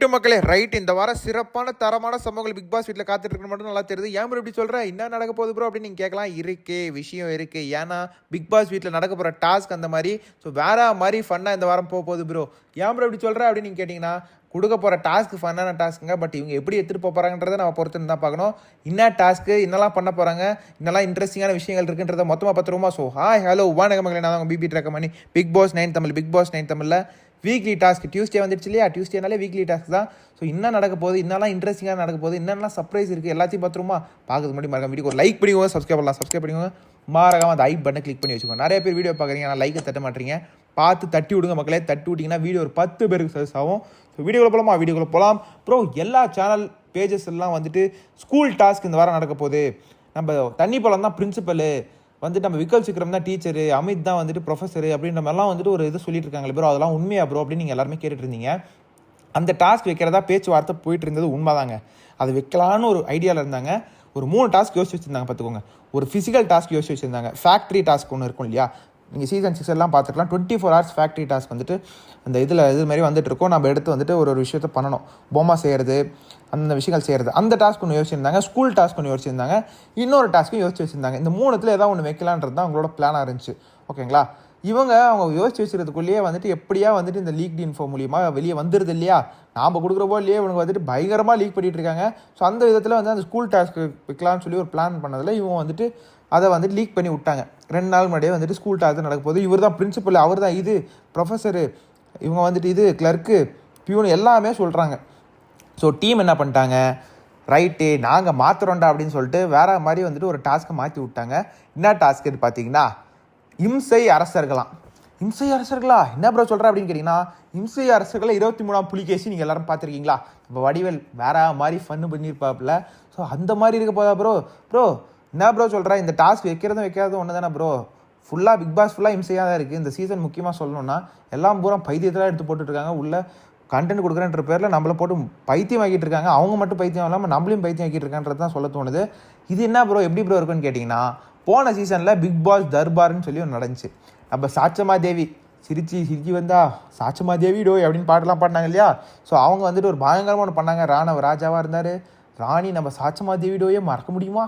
Right மக்களே right இந்த வாரம் சிறப்பான தரமான சம்பவங்கள் பிக் பாஸ் வீட்டில் காத்துட்டு மட்டும் நல்லா தெரியுது. ஏன் ப்ரோ இப்படி சொல்கிறேன் என்ன நடக்க போகுது ப்ரோ அப்படின்னு நீங்கள் கேட்கலாம். இருக்கே விஷயம் இருக்குது ஏன்னா பிக் பாஸ் வீட்டில் நடக்க போகிற டாஸ்க் அந்த மாதிரி ஸோ வேற மாதிரி ஃபன்னாக இந்த வாரம் போக போகுது ப்ரோ ஏன் ப்ரோ இப்படி சொல்கிறேன் அப்படின்னு நீங்கள் கேட்டிங்கன்னா கொடுக்க போகிற டாஸ்க் ஃபன்னான டாஸ்க்குங்க பட் இவங்க எப்படி எடுத்துகிட்டு போகிறாங்கன்றத போகிறாங்கன்றதை நம்ம பொறுத்து தான் பார்க்கணும். என்ன டாஸ்க்கு என்னெல்லாம் பண்ண போகிறாங்க என்னெல்லாம் இன்ட்ரெஸ்டிங்கான விஷயங்கள் இருக்குன்றத மொத்தமாக பார்த்துருவோமா? ஸோ ஹாய் ஹலோ வணக்கம் மகளே நான் உங்கள் பிபி ட்ரக்கம் பண்ணி Bigg Boss nine Tamil Bigg Boss nine தமிழில். வீக்லி டாஸ்க் டியூஸ்டே வந்துடுச்சு இல்லையா? டியூஸ்டேனாலே வீக்லி டாஸ்க் தான். ஸோ என்ன நடக்க போகுது? என்னெல்லாம் இன்ட்ரெஸ்டிங்காக நடக்க போகுது? என்னெல்லாம் சர்ப்ரைஸ் இருக்குது எல்லாத்தையும் பார்த்துருமா பார்க்கறது முன்னாடி மறக்காம வீடியோ லைக் பண்ணிக்கோங்க சப்ஸ்கிரைப் பண்ணலாம். சப்ஸ்கிரைப் பண்ணிக்கோங்க. மறக்காம அந்த ஐ பட்டனை கிளிக் பண்ணி வச்சுக்கோங்க. நிறைய பேர் வீடியோ பார்க்குறீங்க ஆனால் லைக்கை தட்ட மாட்டீங்க. பார்த்து தட்டி விடுங்க மக்களே. தட்டி விட்டிங்கன்னா வீடியோ ஒரு பத்து பேருக்கு சர்வீஸ் ஆகும். ஸோ வீடியோக்குள்ள போகலாமா வீடியோக்குள்ள போகலாம் ப்ரோ எல்லா சேனல் பேஜஸ் எல்லாம் வந்துட்டு ஸ்கூல் டாஸ்க் இந்த வாரம் நடக்க போகுது. நம்ம தண்ணி பழம் தான் பிரின்சிபலு வந்துட்டு நம்ம விக்கல் சிக்ரம் தான் டீச்சரு அமித் தான் வந்துட்டு ப்ரொஃபஸர் அப்படின்ற மாதிரிலாம் வந்துட்டு ஒரு இது சொல்லிட்டு இருக்காங்களே ப்ரோ அதெல்லாம் உண்மையா ப்ரோ அப்படின்னு நீங்கள் எல்லாருமே கேட்டுட்டு இருந்தீங்க அந்த டாஸ்க் வைக்கிறதா பேச்சுவார்த்தை போயிட்டு இருந்தது உண்மைதாங்க. அது வைக்கலான்னு ஒரு ஐடியாவில் இருந்தாங்க. ஒரு மூணு டாஸ்க் யோசிச்சு வச்சுருந்தாங்க பார்த்துக்கோங்க ஒரு ஃபிசிக்கல் டாஸ்க் யோசிச்சு வச்சுருந்தாங்க. ஃபேக்ட்ரி டாஸ்க் ஒன்று இருக்கும் இல்லையா? நீங்கள் சீசன் சிக்ஸ் எல்லாம் பார்த்துக்கலாம். Twenty four hours factory task வந்துட்டு அந்த இதில் இது மாதிரி வந்துட்டு இருக்கோம் நம்ம எடுத்து வந்துட்டு ஒரு ஒரு விஷயத்த பண்ணணும். பொம்மை செய்கிறது அந்த விஷயங்கள் செய்கிறது அந்த டாஸ்க் ஒன்று யோசிச்சிருந்தாங்க. ஸ்கூல் டாஸ்க் ஒன்று யோசிச்சிருந்தாங்க. இன்னொரு டாஸ்க்கும் யோசிச்சு வச்சுருந்தாங்க. இந்த மூணுத்தில் ஏதாவது ஒன்று வைக்கலான்றது தான் அவங்களோட பிளானாக இருந்துச்சு. ஓகேங்களா இவங்க அவங்க யோசிச்சு வச்சுக்கிறதுக்குள்ளேயே வந்துட்டு எப்படியா வந்துட்டு இந்த லீக் இன்ஃபோ மூலியமாக வெளியே வந்துடுது இல்லையா? நாம் கொடுக்குறப்போ இல்லையே இவங்க வந்துட்டு பயங்கரமாக லீக் பண்ணிகிட்டு இருக்காங்க ஸோ அந்த விதத்தில் வந்து அந்த ஸ்கூல் டாஸ்க் வைக்கலாம்னு சொல்லி ஒரு பிளான் பண்ணதில் இவங்க வந்துட்டு அதை வந்துட்டு லீக் பண்ணி விட்டாங்க. ரெண்டு நாள் முன்னாடியே வந்துட்டு ஸ்கூல் டாஸ்க் நடக்க போது இவர் தான் பிரின்சிபல் அவர் தான் இது ப்ரொஃபஸரு இவங்க வந்துட்டு இது கிளர்க்கு பியூன் எல்லாமே சொல்கிறாங்க ஸோ டீம் என்ன பண்ணிட்டாங்க? ரைட்டு நாங்கள் மாற்றுறோண்டா அப்படின்னு சொல்லிட்டு வேற மாதிரி வந்துட்டு ஒரு டாஸ்க்கை மாற்றி விட்டாங்க. என்ன டாஸ்க்கு பார்த்தீங்கன்னா இம்சை அரசர்களாம். இம்சை அரசர்களா? என்ன ப்ரோ சொல்கிற அப்படின்னு கேட்டிங்கன்னா இம்சை அரசர்களை இருபத்தி மூணாம் புலிகேசி நீங்கள் எல்லாரும் பார்த்துருக்கீங்களா? இப்போ வடிவேல் வேற மாதிரி ஃபன்னு பண்ணியிருப்பாப்புல ஸோ அந்த மாதிரி இருக்க போதா ப்ரோ ப்ரோ என்ன ப்ரோ சொல்கிற இந்த டாஸ்க் வைக்கிறதும் வைக்காததும் ஒன்று தானே ப்ரோ ஃபுல்லாக பிக் பாஸ் ஃபுல்லாக இம்சையாக தான் இருக்குது இந்த சீசன் முக்கியமாக சொல்லணும்னா எல்லாம் பூரா பைத்தியத்தில் எடுத்து போட்டுட்ருக்காங்க. உள்ளே உள்ள கண்டென்ட் கொடுக்குறன்ற பேரில் நம்மளை போட்டு பைத்தியம் ஆக்கிட்டு இருக்காங்க. அவங்க மட்டும் பைத்தியம் இல்லாமல் நம்மளையும் பைத்தியம் ஆக்கிட்டு இருக்கான்றது தான் சொல்ல தோணுது. இது என்ன ப்ரோ எப்படி ப்ரோ இருக்குன்னு கேட்டிங்கன்னா போன சீசனில் பிக் பாஸ் தர்பார்னு சொல்லி ஒன்று நடந்துச்சு. நம்ம சாச்சமா தேவி சிரிச்சு சிரிச்சு வந்தா சாச்சமா தேவி டோய் அப்படின்னு பாட்டெல்லாம் பாடினாங்க இல்லையா? ஸோ அவங்க வந்துட்டு ஒரு பயங்கரமாக ஒன்று பண்ணாங்க. ராணவ ராஜாவாக இருந்தார். ராணி நம்ம சாச்சமா தேவி டோயே மறக்க முடியுமா?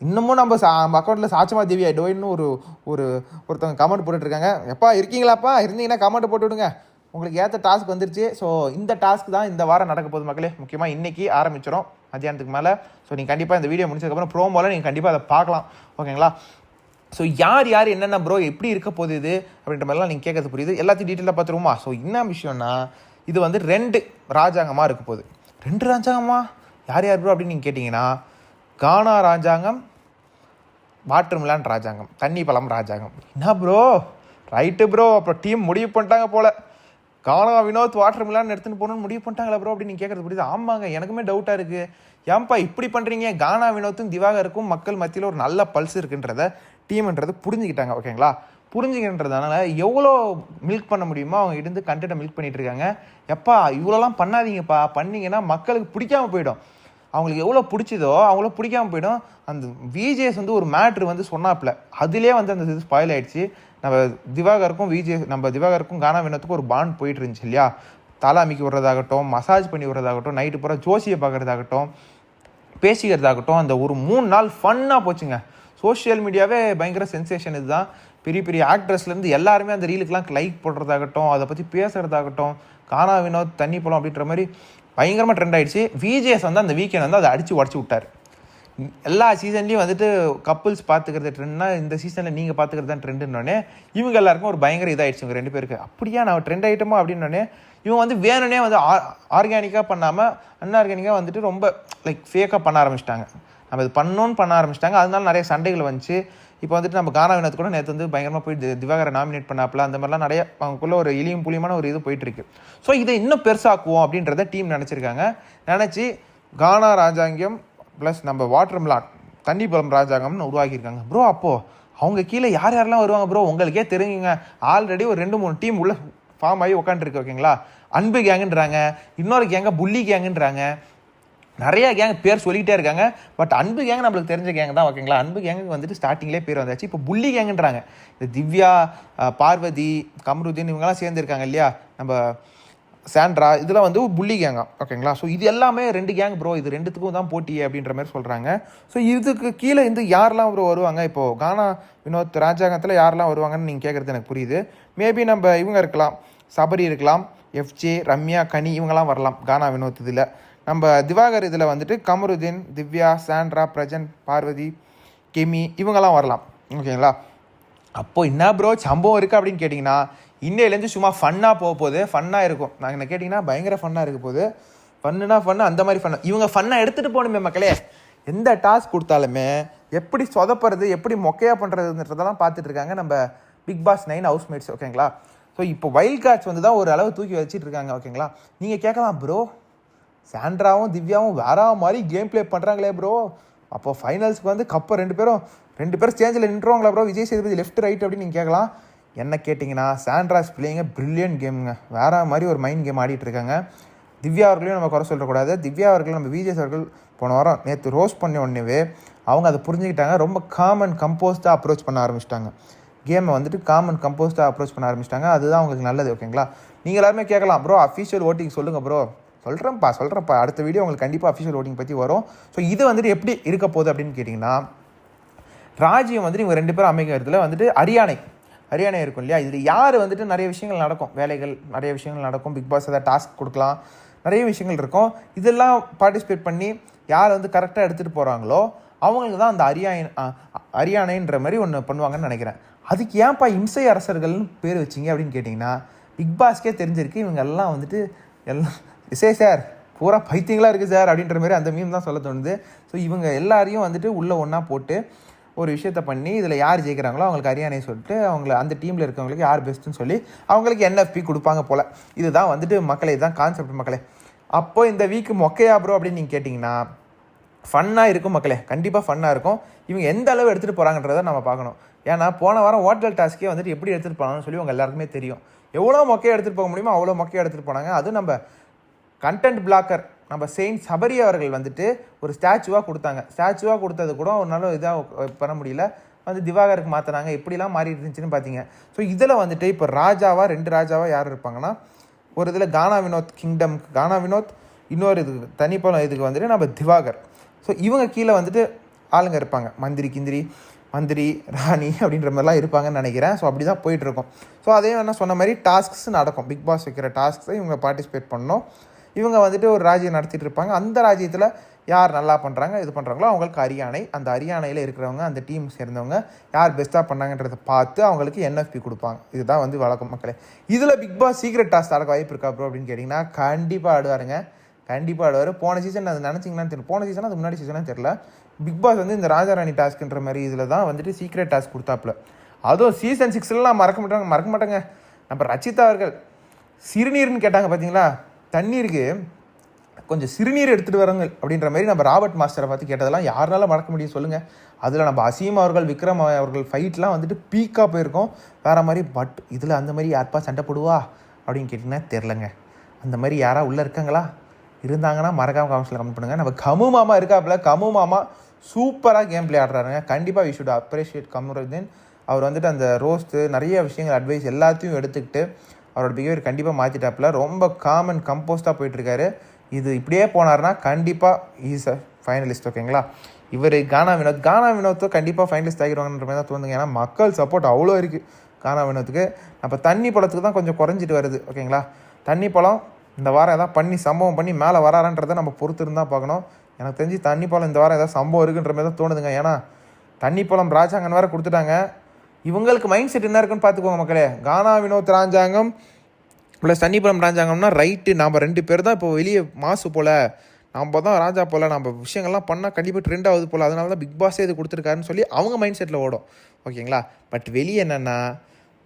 இன்னமும் நம்ம சா அக்கௌண்ட்டில் சாச்சமா தேவி டோயின்னு ஒரு ஒரு ஒருத்தவங்க கமெண்ட் போட்டுட்ருக்காங்க எப்பா இருக்கீங்களாப்பா? இருந்தீங்கன்னா கமெண்ட் போட்டு விடுங்க. உங்களுக்கு ஏற்ற டாஸ்க் வந்துருச்சு. ஸோ இந்த டாஸ்க் தான் இந்த வாரம் நடக்க போகுது மக்களே. முக்கியமாக இன்றைக்கி ஆரம்பிச்சிடும் மத்தியானத்துக்கு மேலே. ஸோ நீங்கள் கண்டிப்பாக இந்த வீடியோ முடிச்சதுக்கப்புறம் ப்ரோமோவில் நீங்கள் கண்டிப்பாக அதை பார்க்கலாம். ஓகேங்களா ஸோ யார் யார் என்னென்ன ப்ரோ எப்படி இருக்க போகுது இது? அப்படின்ற மாதிரிலாம் நீங்கள் கேட்கறது புரியுது. எல்லாத்தையும் டீட்டெயிலாக பார்த்துருவோமா? ஸோ என்ன விஷயம்னா இது வந்து ரெண்டு ராஜாங்கமாக இருக்க போகுது. ரெண்டு ராஜாங்கமா? யார் யார் ப்ரோ அப்படின்னு நீங்கள் கேட்டிங்கன்னா கானா ராஜாங்கம் வாட்டர்மிலான் ராஜாங்கம் தண்ணி பழம் ராஜாங்கம். என்ன ப்ரோ ரைட்டு ப்ரோ அப்புறம் டீம் முடிவு பண்ணிட்டாங்க போல். கானா வினோத் வாட்டர் மிலான் எடுத்துன்னு போகணும்னு முடிவு பண்ணிட்டாங்களா ப்ரோ அப்படின்னு நீங்கள் கேட்குறது புரியுது? ஆமாங்க எனக்குமே டவுட்டாக இருக்குது ஏன்பா இப்படி பண்ணுறீங்க கானா வினோத்தும் திவாகருக்கும் மக்கள் மத்தியில் ஒரு நல்ல பல்ஸ் இருக்குன்றத டீம்ன்றது புரிஞ்சுக்கிட்டாங்க ஓகேங்களா புரிஞ்சுக்கின்றதுனால எவ்வளோ மில்க் பண்ண முடியுமோ அவங்க இருந்து கண்டென்ட்டை மில்க் பண்ணிட்டு இருக்காங்க. எப்பா இவ்வளோலாம் பண்ணாதீங்கப்பா. பண்ணீங்கன்னா மக்களுக்கு பிடிக்காம போயிடும். அவங்களுக்கு எவ்வளோ பிடிச்சதோ அவங்கள பிடிக்காம போயிடும். அந்த விஜேஎஸ் வந்து ஒரு மேட்ரு வந்து சொன்னாப்புல. அதுலேயே வந்து அந்த இது ஸ்பாயில் ஆயிடுச்சு. நம்ம திவாகருக்கும் விஜே நம்ம திவாகருக்கும் கானா வினத்துக்கும் ஒரு பாண்ட் போயிட்டு இருந்துச்சு இல்லையா? தலை அமைக்கி விடுறதாகட்டும் மசாஜ் பண்ணி விடுறதாகட்டும் நைட்டு பூரா ஜோசியை பார்க்குறதாகட்டும் பேசிக்கிறதாகட்டும் அந்த ஒரு மூணு நாள் ஃபன்னாக போச்சுங்க. சோஷியல் மீடியாவே பயங்கர சென்சேஷன் இதுதான். பெரிய பெரிய ஆக்ட்ரஸ்லேருந்து எல்லாருமே அந்த ரீலுக்கெலாம் லைக் போடுறதாகட்டும் அதை பற்றி பேசுகிறதாகட்டும் கானா வினோத் தண்ணி பழம் அப்படின்ற மாதிரி பயங்கரமாக ட்ரெண்ட் ஆகிடுச்சு விஜேஎஸ் வந்து அந்த வீக்கெண்ட் வந்து அதை அடித்து உடச்சி விட்டார். எல்லா சீசன்லேயும் வந்துட்டு கப்புள்ஸ் பார்த்துக்கிறது ட்ரெண்ட்னா இந்த சீசனில் நீங்கள் பார்த்துக்கிறது தான் ட்ரெண்டுன்னொடனே இவங்க எல்லாருக்கும் ஒரு பயங்கர இதாகிடுச்சு இவங்க ரெண்டு பேருக்கு. அப்படியா நான் ட்ரெண்ட் ஆகிட்டோமா அப்படின்னோடனே இவங்க வந்து வேணும்னே வந்து ஆர்கானிக்காக பண்ணாமல் அன்ஆர்கானிக்காக வந்துட்டு ரொம்ப லைக் ஃபேக்காக பண்ண ஆரம்பிச்சிட்டாங்க. நம்ம இது பண்ணோன்னு பண்ண ஆரம்பிச்சிட்டாங்க. அதனால நிறைய சண்டைகள் வந்துச்சு. இப்போ வந்துட்டு நம்ம கானா வினோத் கூட நேற்று வந்து பயங்கரமாக போய் திவாகரை நாமினேட் பண்ணாப்புல அந்த மாதிரிலாம் நிறைய அவங்களுக்குள்ள ஒரு இலியும் புலியுமான ஒரு இது போயிட்டுருக்கு. ஸோ இதை இன்னும் பெருசாக்குவோம் அப்படின்றத டீம் நினச்சிருக்காங்க. நினச்சி கானா ராஜாங்கம் ப்ளஸ் நம்ம வாட்டர் மிலான் தண்ணி பழம் ராஜாங்கம்னு உருவாக்கியிருக்காங்க. ப்ரோ அப்போது அவங்க கீழே யார் யாரெல்லாம் வருவாங்க ப்ரோ உங்களுக்கே தெரியுங்க. ஆல்ரெடி ஒரு ரெண்டு மூணு டீம் உள்ள ஃபார்ம் ஆகி உட்காந்துருக்கு ஓகேங்களா? அன்பு கேங்குன்றாங்க இன்னொரு கேங்க புள்ளி கேங்குன்றாங்க நிறைய கேங் பேர் சொல்லிக்கிட்டே இருக்காங்க. பட் அன்பு கேங் நம்மளுக்கு தெரிஞ்ச கேங் தான் ஓகேங்களா? அன்பு கேங்குக்கு வந்துட்டு ஸ்டார்டிங்லேயே பேர் வந்தாச்சு. இப்போ புள்ளி கேங்குன்றாங்க இந்த திவ்யா பார்வதி கமருதீன் இவங்கெல்லாம் சேர்ந்துருக்காங்க இல்லையா? நம்ம சாண்ட்ரா இதெல்லாம் வந்து புள்ளி கேங்கா ஓகேங்களா? ஸோ இது எல்லாமே ரெண்டு கேங் ப்ரோ இது ரெண்டுத்துக்கும் தான் போட்டி அப்படின்ற மாதிரி சொல்கிறாங்க ஸோ இதுக்கு கீழே இந்த யாரெல்லாம் ப்ரோ வருவாங்க? இப்போது கானா வினோத் ராஜாங்கத்தில் யாரெல்லாம் வருவாங்கன்னு நீங்கள் கேட்குறது எனக்கு புரியுது. மேபி நம்ம இவங்க இருக்கலாம் சபரி இருக்கலாம் எஃப்ஜே ரம்யா கனி இவங்கெல்லாம் வரலாம் கானா வினோத் இதில். நம்ம திவாகர் இதில் வந்துட்டு கமருதீன் திவ்யா சாண்ட்ரா பிரஜன் பார்வதி கெமி இவங்கெல்லாம் வரலாம். ஓகேங்களா? அப்போது என்ன ப்ரோ சம்பவம் இருக்குது அப்படின்னு கேட்டிங்கன்னா இன்னையிலேருந்து சும்மா ஃபன்னாக போக போகுது. ஃபன்னாக இருக்கும். நான் என்ன கேட்டிங்கன்னா பயங்கர ஃபன்னாக இருக்க போகுது. ஃபன்னுனா ஃபன்னு அந்த மாதிரி ஃபன்னு. இவங்க ஃபன்னாக எடுத்துகிட்டு போகணுமே மக்களே. எந்த டாஸ்க் கொடுத்தாலுமே எப்படி சொதப்புறது எப்படி மொக்கையாக பண்ணுறதுன்றதெல்லாம் பார்த்துட்டு இருக்காங்க நம்ம Bigg Boss nine housemates ஓகேங்களா? ஸோ இப்போ வைல்ட் கார்ட்ஸ் வந்து தான் ஒரு அளவு தூக்கி வச்சுட்டு இருக்காங்க ஓகேங்களா? நீங்கள் கேட்கலாம் ப்ரோ சாண்ட்ராவும் திவ்யாவும் வேற மாதிரி கேம் ப்ளே பண்ணுறாங்களே ப்ரோ. அப்போ ஃபைனல்ஸ்க்கு வந்து கப்பை ரெண்டு பேரும் ரெண்டு பேரும் ஸ்டேஞ்சில் நின்றுவாங்களா bro? Vijay Sethupathi left right அப்படின்னு நீங்கள் கேட்கலாம். என்ன கேட்டிங்கன்னா சாண்ட்ராஸ் பிளேயிங்க ப்ரில்லியன் கேமுங்க வேறு மாதிரி ஒரு மைண்ட் கேம் ஆடிட்டுருக்காங்க திவ்யா அவர்களையும் நம்ம குறை சொல்லக்கூடாது. திவ்யா அவர்கள் நம்ம விஜய் அவர்கள் போன வாரம் நேற்று ரோஸ் பண்ண உடனேவே அவங்க அதை புரிஞ்சுக்கிட்டாங்க. ரொம்ப காமன் கம்போஸ்டாக அப்ரோச் பண்ண ஆரம்பிச்சிட்டாங்க. கேமை வந்துட்டு காமன் கம்போஸ்டாக அப்ரோச் பண்ண ஆரம்பிச்சிட்டாங்க. அதுதான் அவங்களுக்கு நல்லது ஓகேங்களா நீங்கள் எல்லாருமே கேட்கலாம் ப்ரோ அஃபிஷியல் ஓட்டிங் சொல்லுங்கள் ப்ரோ சொல்கிறேன்ப்பா சொல்கிறேன்ப்பா அடுத்த வீடியோ உங்களுக்கு கண்டிப்பாக அஃபிஷியல் ஓட்டிங் பற்றி வரும். ஸோ இது வந்துட்டு எப்படி இருக்க போகுது அப்படின்னு கேட்டிங்கன்னா ராஜ்யம் வந்துட்டு இவங்க ரெண்டு பேரும் அமைக்கிறதுல வந்துட்டு அரியானை ஹரியானா இருக்கும் இல்லையா? இதில் யார் வந்துட்டு நிறைய விஷயங்கள் நடக்கும். வேலைகள் நிறைய விஷயங்கள் நடக்கும். பிக் பாஸ் ஏதாவது டாஸ்க் கொடுக்கலாம். நிறைய விஷயங்கள் இருக்கும். இதெல்லாம் பார்ட்டிசிபேட் பண்ணி யார் வந்து கரெக்டாக எடுத்துகிட்டு போகிறாங்களோ அவங்களுக்கு தான் அந்த அரியானை அரியானைன்ற மாதிரி ஒன்று பண்ணுவாங்கன்னு நினைக்கிறேன். அதுக்கு ஏன்ப்பா இம்சை அரசர்கள்னு பேர் வச்சிங்க அப்படின்னு கேட்டிங்கன்னா பிக் பாஸ்க்கே தெரிஞ்சிருக்கு. இவங்க எல்லாம் வந்துட்டு எல்லாம் சே சார் பூரா பைத்தியங்களாக இருக்குது சார் அப்படின்ற மாதிரி அந்த மீன் தான் சொல்ல தோணுது. ஸோ இவங்க எல்லாரையும் வந்துட்டு உள்ளே ஒன்றா போட்டு ஒரு விஷயத்த பண்ணி இதில் யார் ஜெயிக்கிறாங்களோ அவங்களுக்கு அரியானை சொல்லிட்டு அவங்கள அந்த டீமில் இருக்கவங்களுக்கு யார் பெஸ்ட்டுன்னு சொல்லி அவங்களுக்கு என்எஃப்பி கொடுப்பாங்க போல். இதுதான் வந்துட்டு மக்களே இதுதான் கான்செப்ட் மக்களே. அப்போ இந்த வீக்கு மொக்கையா ப்ரோ அப்படின்னு நீங்கள் கேட்டிங்கன்னா ஃபன்னாக இருக்கும் மக்களே. கண்டிப்பாக ஃபன்னாக இருக்கும். இவங்க எந்த அளவு எடுத்துகிட்டு போகிறாங்கன்றதை நம்ம பார்க்கணும். ஏன்னா போன வாரம் ஹோட்டல் டாஸ்க்கே வந்துட்டு எப்படி எடுத்துகிட்டு போனாங்கன்னு சொல்லி உங்கள் எல்லாருக்குமே தெரியும். எவ்வளோ மொக்கையாக எடுத்துகிட்டு போக முடியுமோ அவ்வளோ மொக்கையாக எடுத்துகிட்டு போனாங்க. அதுவும் நம்ம கண்டென்ட் பிளாக்கர் நம்ம செயின்ட் சபரி அவர்கள் வந்துட்டு ஒரு ஸ்டாச்சுவாக கொடுத்தாங்க. ஸ்டாச்சுவாக கொடுத்தது கூட ஒரு நாள் இதாக பண்ண முடியல. வந்து திவாகருக்கு மாற்றினாங்க எப்படிலாம் மாறி இருந்துச்சுன்னு பார்த்தீங்க ஸோ இதில் வந்துட்டு இப்போ ராஜாவாக ரெண்டு ராஜாவாக யார் இருப்பாங்கன்னா ஒரு இதில் கானா வினோத் கிங்டம் கானா வினோத் இன்னொரு இதுக்கு தனிப்பழம் இதுக்கு வந்துட்டு நம்ம திவாகர். ஸோ இவங்க கீழே வந்துட்டு ஆளுங்க இருப்பாங்க. மந்திரி கிந்திரி மந்திரி ராணி அப்படின்ற மாதிரிலாம் இருப்பாங்கன்னு நினைக்கிறேன். ஸோ அப்படி தான் போயிட்டுருக்கோம் ஸோ அதே வேணால் சொன்ன மாதிரி டாஸ்க்ஸ் நடக்கும். பிக் பாஸ் வைக்கிற டாஸ்க்ஸை இவங்க பார்ட்டிசிபேட் பண்ணோம் இவங்க வந்துட்டு ஒரு ராஜ்யம் நடத்திட்டு இருப்பாங்க. அந்த ராஜ்யத்தில் யார் நல்லா பண்ணுறாங்க இது பண்ணுறாங்களோ அவங்களுக்கு அரியானை அந்த அரியானையில் இருக்கிறவங்க அந்த டீம் சேர்ந்தவங்க யார் பெஸ்ட்டாக பண்ணாங்கன்றதை பார்த்து அவங்களுக்கு என்எஃப்பி கொடுப்பாங்க. இதுதான் வந்து வழக்கம் மக்களே. இதில் பிக் பாஸ் சீக்ரெட் டாஸ் நடக்க வாய்ப்பு இருக்கா ப்ரோ அப்படின்னு கேட்டிங்கன்னா கண்டிப்பாக ஆடுவாருங்க. கண்டிப்பாக ஆடுவார். போன சீசன் அது நினச்சிங்களான்னு தெரியல. போன சீசன் அது முன்னாடி சீசனாக தெரியல. பிக் பாஸ் வந்து இந்த ராஜாராணி டாஸ்க்குன்ற மாதிரி இதில் தான் வந்துட்டு சீக்ரெட் டாஸ்க் கொடுத்தாப்புல. அதுவும் சீசன் சிக்ஸ்லாம் மறக்க மாட்டாங்க மறக்க மாட்டாங்க. நம்ம ரச்சிதா அவர்கள் சிறுநீர்னு கேட்டாங்க பார்த்தீங்களா தண்ணீருக்கு கொஞ்சம் சிறுநீர் எடுத்துகிட்டு வரங்க அப்படின்ற மாதிரி நம்ம ராபர்ட் மாஸ்டரை பார்த்து கேட்டதெல்லாம் யாரால மறக்க முடியும் சொல்லுங்கள் அதில் நம்ம அசீம் அவர்கள் விக்ரம் அவர்கள் ஃபைட்லாம் வந்துட்டு பீக்காக போயிருக்கோம். வேறு மாதிரி பட் இதில் அந்த மாதிரி யாருப்பா சண்டை போடுவா அப்படின்னு கேட்டிங்கன்னா தெரிலங்க அந்த மாதிரி யாராக உள்ளே இருக்காங்களா? இருந்தாங்கன்னா மறக்காம கவுன்சிலில் கமெண்ட் பண்ணுங்கள் நம்ம கமு மாமா இருக்காப்புல. கமு மாமா சூப்பராக கேம் பிளே ஆடுறாருங்க. கண்டிப்பாக வி ஷுட் அப்ரிஷியேட் கமருதீன் அவர் வந்துட்டு அந்த ரோஸ்ட்டு நிறைய விஷயங்கள் அட்வைஸ் எல்லாத்தையும் எடுத்துக்கிட்டு அவரோட பிஹேவியர் கண்டிப்பாக மாற்றிட்டாப்புல ரொம்ப காமன் கம்போஸ்டாக போயிட்டுருக்காரு. இது இப்படியே போனார்னா கண்டிப்பாக ஈஸ் அ ஃபைனலிஸ்ட் ஓகேங்களா இவர் கானா வினோத் கானா வினோத்தோ கண்டிப்பாக ஃபைனலிஸ்ட் ஆகிடுவாங்கன்ற மாதிரி தான் தோணுதுங்க. ஏன்னா மக்கள் சப்போர்ட் அவ்வளோ இருக்குது கானா வினோத்துக்கு. நம்ம தண்ணி பழத்துக்கு தான் கொஞ்சம் குறைஞ்சிட்டு வருது ஓகேங்களா தண்ணி பழம் இந்த வாரம் எதாவது பண்ணி சம்பவம் பண்ணி மேலே வராரன்றதை நம்ம பொறுத்து இருந்தால் பார்க்கணும். எனக்கு தெரிஞ்சு தண்ணி பழம் இந்த வாரம் ஏதாவது சம்பவம் இருக்குன்ற மாதிரி தான் தோணுதுங்க. ஏன்னா தண்ணி பழம் ராஜாங்கன் வேறு கொடுத்துட்டாங்க. இவங்களுக்கு மைண்ட் செட் என்ன இருக்குன்னு பார்த்துக்கோங்க மக்களே. கானா வினோத் ராஜாங்கம் ப்ளஸ் தண்ணிபுரம் ராஜாங்கம்னா ரைட்டு நாம் ரெண்டு பேர் தான் இப்போ வெளியே மாசு போல். நம்ம தான் ராஜா போல். நம்ம விஷயங்கள்லாம் பண்ணால் கண்டிப்பாக ட்ரெண்ட் ஆகுது போல். அதனால தான் பிக் பாஸே இது கொடுத்துருக்காருன்னு சொல்லி அவங்க மைண்ட் செட்டில் ஓடும். ஓகேங்களா பட் வெளியே என்னென்னா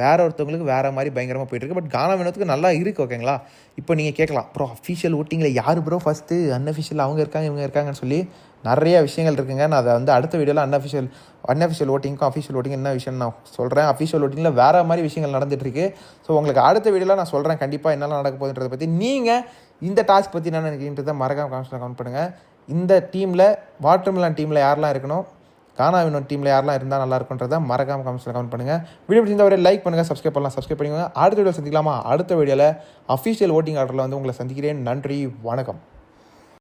வேற ஒருத்தவங்களுக்கு வேற மாதிரி பயங்கரமாக போயிட்டு இருக்கு பட் கானா வினோத்துக்கு நல்லா இருக்குது ஓகேங்களா இப்போ நீங்கள் கேட்கலாம். ப்ரோ அஃபிஷியல் ஓட்டிங்கில் யார் ப்ரோ ஃபஸ்ட்டு அன்அஃபிஷியல் அவங்க இருக்காங்க இவங்க இருக்காங்கன்னு சொல்லி நிறைய விஷயங்கள் இருக்குங்க. நான் அதை வந்து அடுத்த வீடியோவில் அன்அஃபிஷியல் அன்அஃபிஷியல் ஓட்டிங்க்கும் அஃபிஷியல் ஓட்டிங் என்ன விஷயம் நான் சொல்கிறேன் அஃபிஷியல் ஓட்டிங்கில் வேறு மாதிரி விஷயங்கள் நடந்துட்டுருக்கு ஸோ உங்களுக்கு அடுத்த வீடியோவில் நான் சொல்கிறேன் கண்டிப்பாக என்னெல்லாம் நடக்க போகுதுன்றதை பற்றி நீங்கள் இந்த டாஸ்க் பற்றி என்ன நினைக்கின்றதை மறக்காம காமிஷனில் கமெண்ட் பண்ணுங்கள் இந்த டீமில் வாட்டர்மிலான் டீமில் யாரெல்லாம் இருக்கணும்? கானாவினோட டீமில் யாரெல்லாம் இருந்தால் நல்லா மறக்காம கமெண்ட்ஸில் கமெண்ட் பண்ணுங்கள் வீடியோ பிடிச்சிருந்தா ஒரு லைக் பண்ணுங்கள் சப்ஸ்கிரைப் பண்ணலாம் சப்ஸ்கிரைப் பண்ணிக்கோங்க. அடுத்த வீடியோ சந்திக்கலாமா? அடுத்த வீடியோவில் அஃபிஷியல் ஓட்டிங் ஆர்டரில் வந்து உங்களை சந்திக்கிறேன். நன்றி வணக்கம்.